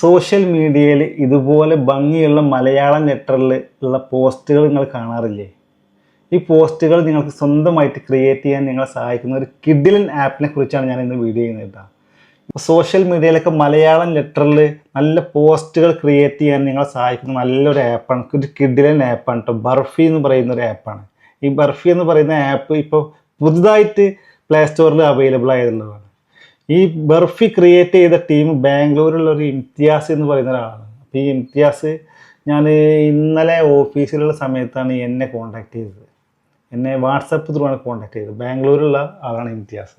Social മീഡിയയിൽ ഇതുപോലെ ഭംഗിയുള്ള മലയാളം ലെറ്ററിൽ ഉള്ള പോസ്റ്റുകൾ നിങ്ങൾ കാണാറില്ലേ? ഈ പോസ്റ്റുകൾ നിങ്ങൾക്ക് സ്വന്തമായിട്ട് ക്രിയേറ്റ് ചെയ്യാൻ നിങ്ങളെ സഹായിക്കുന്ന ഒരു കിഡിലൻ ആപ്പിനെ കുറിച്ചാണ് ഞാൻ ഇന്ന് വീഡിയോ ചെയ്യുന്നത് സോഷ്യൽ മീഡിയയിലൊക്കെ മലയാളം ലെറ്ററിൽ നല്ല പോസ്റ്റുകൾ ക്രിയേറ്റ് ചെയ്യാൻ നിങ്ങളെ സഹായിക്കുന്ന നല്ലൊരു ആപ്പാണ്. ഒരു കിഡിലൻ ആപ്പാണ് കേട്ടോ. ബർഫി എന്ന് പറയുന്ന ഒരു ആപ്പാണ്. ഈ ബർഫി എന്ന് പറയുന്ന ആപ്പ് ഇപ്പോൾ പുതുതായിട്ട് പ്ലേ സ്റ്റോറിൽ അവൈലബിൾ ആയതുള്ളതാണ് ഈ ബർഫി ക്രിയേറ്റ് ചെയ്ത ടീം ബാംഗ്ലൂരിലുള്ള ഒരു ഇംതിയാസ് എന്ന് പറയുന്ന ഒരാളാണ്. അപ്പോൾ ഈ ഇംതിയാസ് ഞാൻ ഇന്നലെ ഓഫീസിലുള്ള സമയത്താണ് എന്നെ കോൺടാക്ട് ചെയ്തത്. എന്നെ വാട്സപ്പ് ത്രൂ ആണ് കോൺടാക്ട് ചെയ്തത്. ബാംഗ്ലൂരിലുള്ള ആളാണ് ഇംതിയാസ്.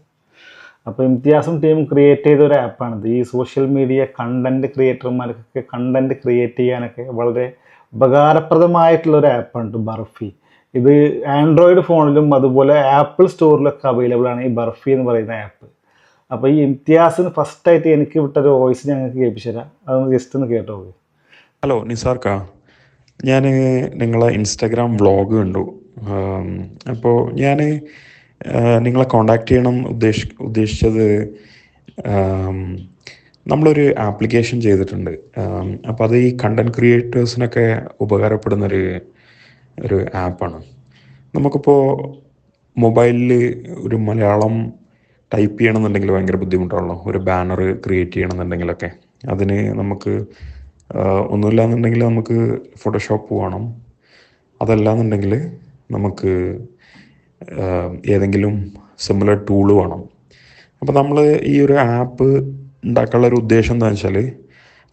അപ്പോൾ ഇംതിയാസും ടീമും ക്രിയേറ്റ് ചെയ്ത ഒരു ആപ്പാണിത് ഈ സോഷ്യൽ മീഡിയ കണ്ടന്റ് ക്രിയേറ്റർമാർക്കൊക്കെ കണ്ടന്റ് ക്രിയേറ്റ് ചെയ്യാനൊക്കെ വളരെ ഉപകാരപ്രദമായിട്ടുള്ള ഒരു ആപ്പാണ് ബർഫി. ഇത് ആൻഡ്രോയിഡ് ഫോണിലും അതുപോലെ ആപ്പിൾ സ്റ്റോറിലൊക്കെ അവൈലബിൾ ആണ് ഈ ബർഫി എന്ന് പറയുന്ന ആപ്പ് അപ്പോൾ ഈ ഇംതിയാസിന് ഫസ്റ്റായിട്ട് എനിക്ക് വിട്ടൊരു വോയിസ് ഞങ്ങൾക്ക് കേൾപ്പിച്ചു തരാം. അതൊന്ന് ജസ്റ്റ് ഒന്ന് കേട്ടോ ഹലോ നിസാർക്കാ. ഞാൻ നിങ്ങളെ ഇൻസ്റ്റാഗ്രാം വ്ളോഗ് കണ്ടു. അപ്പോൾ ഞാൻ നിങ്ങളെ കോണ്ടാക്ട് ചെയ്യണം ഉദ്ദേശ ഉദ്ദേശിച്ചത് നമ്മളൊരു ആപ്ലിക്കേഷൻ ചെയ്തിട്ടുണ്ട്. അപ്പോൾ അത് ഈ കണ്ടന്റ് ക്രിയേറ്റേഴ്സിനൊക്കെ ഉപകാരപ്പെടുന്നൊരു ഒരു ആപ്പാണ് നമുക്കിപ്പോൾ മൊബൈലിൽ ഒരു മലയാളം ടൈപ്പ് ചെയ്യണമെന്നുണ്ടെങ്കിൽ ഭയങ്കര ബുദ്ധിമുട്ടാണല്ലോ. ഒരു ബാനർ ക്രിയേറ്റ് ചെയ്യണമെന്നുണ്ടെങ്കിലൊക്കെ. അതിന് നമുക്ക് ഒന്നുമില്ല ഒന്നുമില്ലാന്നുണ്ടെങ്കിൽ നമുക്ക് ഫോട്ടോഷോപ്പ് വേണം. അതല്ലാന്നുണ്ടെങ്കിൽ നമുക്ക് ഏതെങ്കിലും സിമിലർ ടൂൾ വേണം. അപ്പോൾ നമ്മൾ ഈ ഒരു ആപ്പ് ഉണ്ടാക്കാനുള്ള ഒരു ഉദ്ദേശം എന്താണെന്ന് വെച്ചാൽ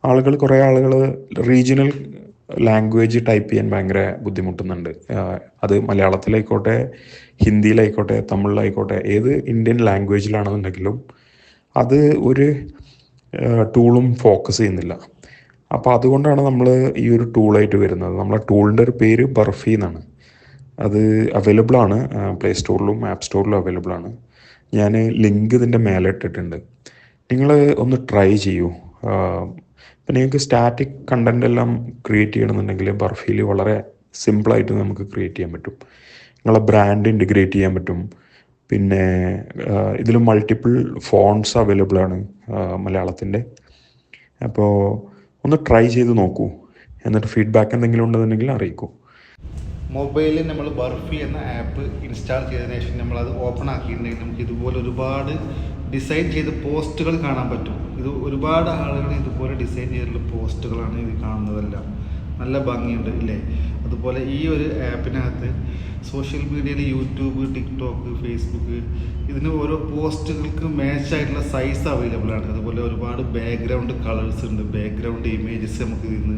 ആളുകൾ കുറേ ആളുകൾ റീജിയണൽ ലാംഗ്വേജ് ടൈപ്പ് ചെയ്യാൻ ഭയങ്കര ബുദ്ധിമുട്ടുന്നുണ്ട്. അത് മലയാളത്തിലായിക്കോട്ടെ ഹിന്ദിയിലായിക്കോട്ടെ തമിഴിലായിക്കോട്ടെ ഏത് ഇന്ത്യൻ ലാംഗ്വേജിലാണെന്നുണ്ടെങ്കിലും അത് ഒരു ടൂളും ഫോക്കസ് ചെയ്യുന്നില്ല. അപ്പോൾ അതുകൊണ്ടാണ് നമ്മൾ ഈ ഒരു ടൂളായിട്ട് വരുന്നത്. നമ്മളെ ടൂളിന്റെ ഒരു പേര് ബർഫി എന്നാണ്. അത് അവൈലബിൾ ആണ്. പ്ലേ സ്റ്റോറിലും ആപ്പ് സ്റ്റോറിലും അവൈലബിൾ ആണ്. ഞാൻ ലിങ്ക് ഇതിന്റെ മേലെ ഇട്ടിട്ടുണ്ട്. നിങ്ങൾ ഒന്ന് ട്രൈ ചെയ്യൂ. ഇപ്പം നിങ്ങൾക്ക് സ്റ്റാറ്റിക് കണ്ടന്റ് എല്ലാം ക്രിയേറ്റ് ചെയ്യണമെന്നുണ്ടെങ്കിൽ ബർഫിയിൽ വളരെ സിമ്പിളായിട്ട് നമുക്ക് ക്രിയേറ്റ് ചെയ്യാൻ പറ്റും. നിങ്ങളെ ബ്രാൻഡ് ഇന്റിഗ്രേറ്റ് ചെയ്യാൻ പറ്റും. പിന്നെ ഇതിൽ മൾട്ടിപ്പിൾ ഫോൺസ് അവൈലബിൾ ആണ് മലയാളത്തിന്റെ അപ്പോൾ ഒന്ന് ട്രൈ ചെയ്ത് നോക്കൂ. എന്നിട്ട് ഫീഡ്ബാക്ക് എന്തെങ്കിലും ഉണ്ടെന്നുണ്ടെങ്കിൽ അറിയിക്കൂ. മൊബൈലിൽ നമ്മൾ ബർഫി എന്ന ആപ്പ് ഇൻസ്റ്റാൾ ചെയ്തതിനു ശേഷം നമ്മൾ അത് ഓപ്പൺ ആക്കിയിട്ടുണ്ടെങ്കിൽ നമുക്ക് ഇതുപോലെ ഒരുപാട് ഡിസൈൻ ചെയ്ത് പോസ്റ്റുകൾ കാണാൻ പറ്റും. ഇത് ഒരുപാട് ആളുകൾ ഇതുപോലെ ഡിസൈൻ ചെയ്തിട്ടുള്ള പോസ്റ്റുകളാണ് ഇത് കാണുന്നതെല്ലാം. നല്ല ഭംഗിയുണ്ട് ഇല്ലേ? അതുപോലെ ഈ ഒരു ആപ്പിനകത്ത് സോഷ്യൽ മീഡിയയിൽ യൂട്യൂബ് ടിക്ടോക്ക് ഫേസ്ബുക്ക് ഇതിന് ഓരോ പോസ്റ്റുകൾക്ക് മാച്ച് ആയിട്ടുള്ള സൈസ് അവൈലബിൾ ആണ്. അതുപോലെ ഒരുപാട് ബാക്ക്ഗ്രൗണ്ട് കളേഴ്സ് ഉണ്ട്. ബാക്ക്ഗ്രൗണ്ട് ഇമേജസ് നമുക്ക് ഇതിൽ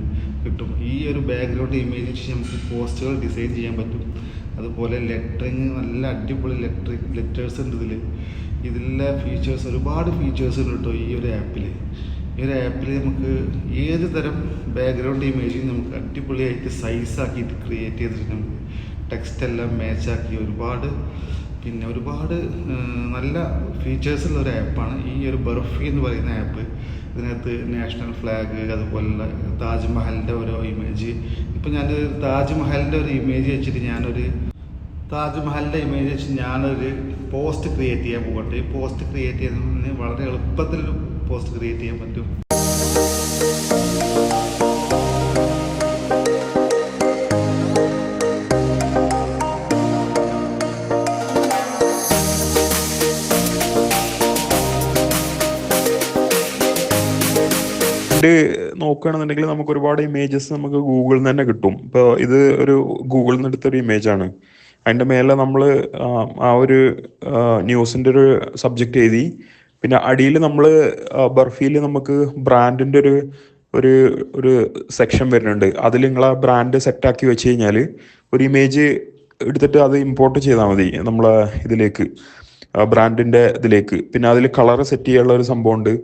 കിട്ടും. ഈ ഒരു ബാക്ക്ഗ്രൗണ്ട് ഇമേജ് വെച്ച് നമുക്ക് പോസ്റ്റുകൾ ഡിസൈൻ ചെയ്യാൻ പറ്റും. അതുപോലെ ലെറ്ററിങ് നല്ല അടിപൊളി ലെറ്ററിങ് ലെറ്റേഴ്സ് ഉണ്ട് ഇതിൽ ഇതിലെ ഫീച്ചേഴ്സ് ഒരുപാട് ഫീച്ചേഴ്സ് കേട്ടോ ഈ ഒരു ആപ്പിൽ ഈ ഒരു ആപ്പിൽ നമുക്ക് ഏത് തരം ബാക്ക്ഗ്രൗണ്ട് ഇമേജ് നമുക്ക് അടിപൊളിയായിട്ട് സൈസ് ആക്കിയിട്ട് ക്രിയേറ്റ് ചെയ്തിട്ട് നമുക്ക് ടെക്സ്റ്റ് എല്ലാം മാച്ച് ആക്കി ഒരുപാട് പിന്നെ ഒരുപാട് നല്ല ഫീച്ചേഴ്സ് ഉള്ള ഒരു ആപ്പാണ് ഈ ഒരു ബർഫി എന്ന് പറയുന്ന ആപ്പ് ഇതിനകത്ത് നാഷണൽ ഫ്ലാഗ് അതുപോലുള്ള താജ്മഹലിന്റെ ഓരോ ഇമേജ് ഇപ്പം ഞാൻ താജ്മഹലിന്റെ ഒരു ഇമേജ് വെച്ചിട്ട് ഞാനൊരു താജ്മഹലിന്റെ ഇമേജ് വെച്ച് ഞാനൊരു പോസ്റ്റ് ക്രിയേറ്റ് ചെയ്യാൻ പോകട്ടെ. ഈ പോസ്റ്റ് ക്രിയേറ്റ് ചെയ്യുന്നതിന് വളരെ എളുപ്പത്തിൽ പോസ്റ്റ് ക്രിയേറ്റ് ചെയ്യാൻ പറ്റും. നോക്കുകയാണെന്നുണ്ടെങ്കിൽ നമുക്ക് ഒരുപാട് ഇമേജസ് നമുക്ക് ഗൂഗിളിൽ നിന്ന് തന്നെ കിട്ടും. ഇപ്പോൾ ഇത് ഒരു ഗൂഗിളിൽ നിന്ന് എടുത്തൊരു ഇമേജ് ആണ്. അതിന്റെ മേലെ നമ്മൾ ആ ഒരു ന്യൂസിന്റെ ഒരു സബ്ജക്റ്റ് എഴുതി. പിന്നെ അടിയിൽ നമ്മൾ ബർഫിയിൽ നമുക്ക് ബ്രാൻഡിന്റെ ഒരു ഒരു ഒരു സെക്ഷൻ വരുന്നുണ്ട്. അതിൽ നിങ്ങൾ ആ ബ്രാൻഡ് സെറ്റാക്കി വെച്ച് കഴിഞ്ഞാൽ ഒരു ഇമേജ് എടുത്തിട്ട് അത് ഇമ്പോർട്ട് ചെയ്താൽ മതി നമ്മളെ ഇതിലേക്ക് ബ്രാൻഡിന്റെ ഇതിലേക്ക്. പിന്നെ അതിൽ കളർ സെറ്റ് ചെയ്യാനുള്ള ഒരു സംഭവമുണ്ട്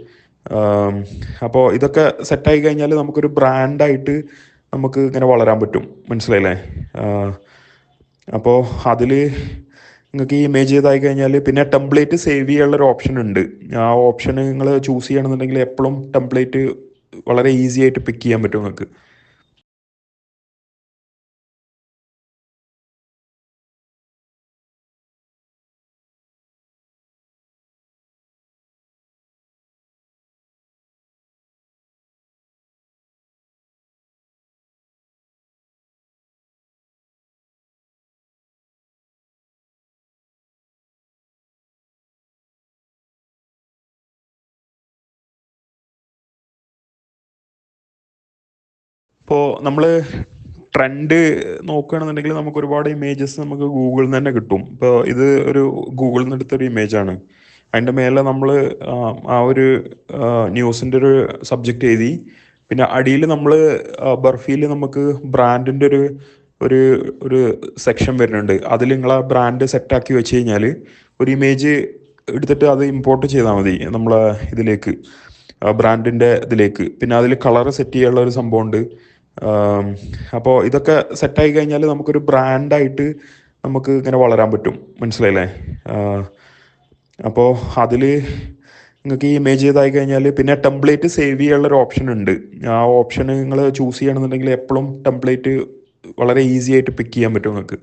അപ്പോൾ ഇതൊക്കെ സെറ്റായി കഴിഞ്ഞാൽ നമുക്കൊരു ബ്രാൻഡായിട്ട് നമുക്ക് ഇങ്ങനെ വളരാൻ പറ്റും. മനസ്സിലായില്ലേ? അപ്പോൾ അതിൽ നിങ്ങൾക്ക് ഈ ഇമേജ് ചെയ്തായി കഴിഞ്ഞാൽ പിന്നെ ടെംപ്ലേറ്റ് സേവ് ചെയ്യാനുള്ള ഒരു ഓപ്ഷൻ ഉണ്ട്. ആ ഓപ്ഷൻ നിങ്ങൾ ചൂസ് ചെയ്യണമെന്നുണ്ടെങ്കിൽ എപ്പോഴും ടെംപ്ലേറ്റ് വളരെ ഈസി ആയിട്ട് പിക്ക് ചെയ്യാൻ പറ്റും നിങ്ങൾക്ക് ഇപ്പോൾ നമ്മൾ ട്രെൻഡ് നോക്കുകയാണെന്നുണ്ടെങ്കിൽ നമുക്ക് ഒരുപാട് ഇമേജസ് നമുക്ക് ഗൂഗിളിൽ നിന്ന് തന്നെ കിട്ടും. ഇപ്പോൾ ഇത് ഒരു ഗൂഗിളിൽ നിന്ന് എടുത്തൊരു ഇമേജാണ് അതിന്റെ മേലെ നമ്മൾ ആ ഒരു ന്യൂസിന്റെ ഒരു സബ്ജക്റ്റ് എഴുതി. പിന്നെ അടിയിൽ നമ്മൾ ബർഫിയിൽ നമുക്ക് ബ്രാൻഡിന്റെ ഒരു ഒരു ഒരു സെക്ഷൻ വരുന്നുണ്ട്. അതിൽ നിങ്ങൾ ആ ബ്രാൻഡ് സെറ്റാക്കി വെച്ച് കഴിഞ്ഞാൽ ഒരു ഇമേജ് എടുത്തിട്ട് അത് ഇമ്പോർട്ട് ചെയ്താൽ മതി നമ്മളെ ഇതിലേക്ക് ബ്രാൻഡിന്റെ ഇതിലേക്ക്. പിന്നെ അതിൽ കളർ സെറ്റ് ചെയ്യാനുള്ള ഒരു സംഭവമുണ്ട് അപ്പോൾ ഇതൊക്കെ സെറ്റായി കഴിഞ്ഞാൽ നമുക്കൊരു ബ്രാൻഡായിട്ട് നമുക്ക് ഇങ്ങനെ വളരാൻ പറ്റും. മനസ്സിലായില്ലേ? അപ്പോൾ അതിൽ നിങ്ങൾക്ക് ഈ ഇമേജ് ചെയ്തായി കഴിഞ്ഞാൽ പിന്നെ ടെംപ്ലേറ്റ് സേവ് ചെയ്യാനുള്ള ഒരു ഓപ്ഷൻ ഉണ്ട്. ആ ഓപ്ഷൻ നിങ്ങൾ ചൂസ് ചെയ്യണമെന്നുണ്ടെങ്കിൽ എപ്പോഴും ടെംപ്ലേറ്റ് വളരെ ഈസി ആയിട്ട് പിക്ക് ചെയ്യാൻ പറ്റും നിങ്ങൾക്ക്.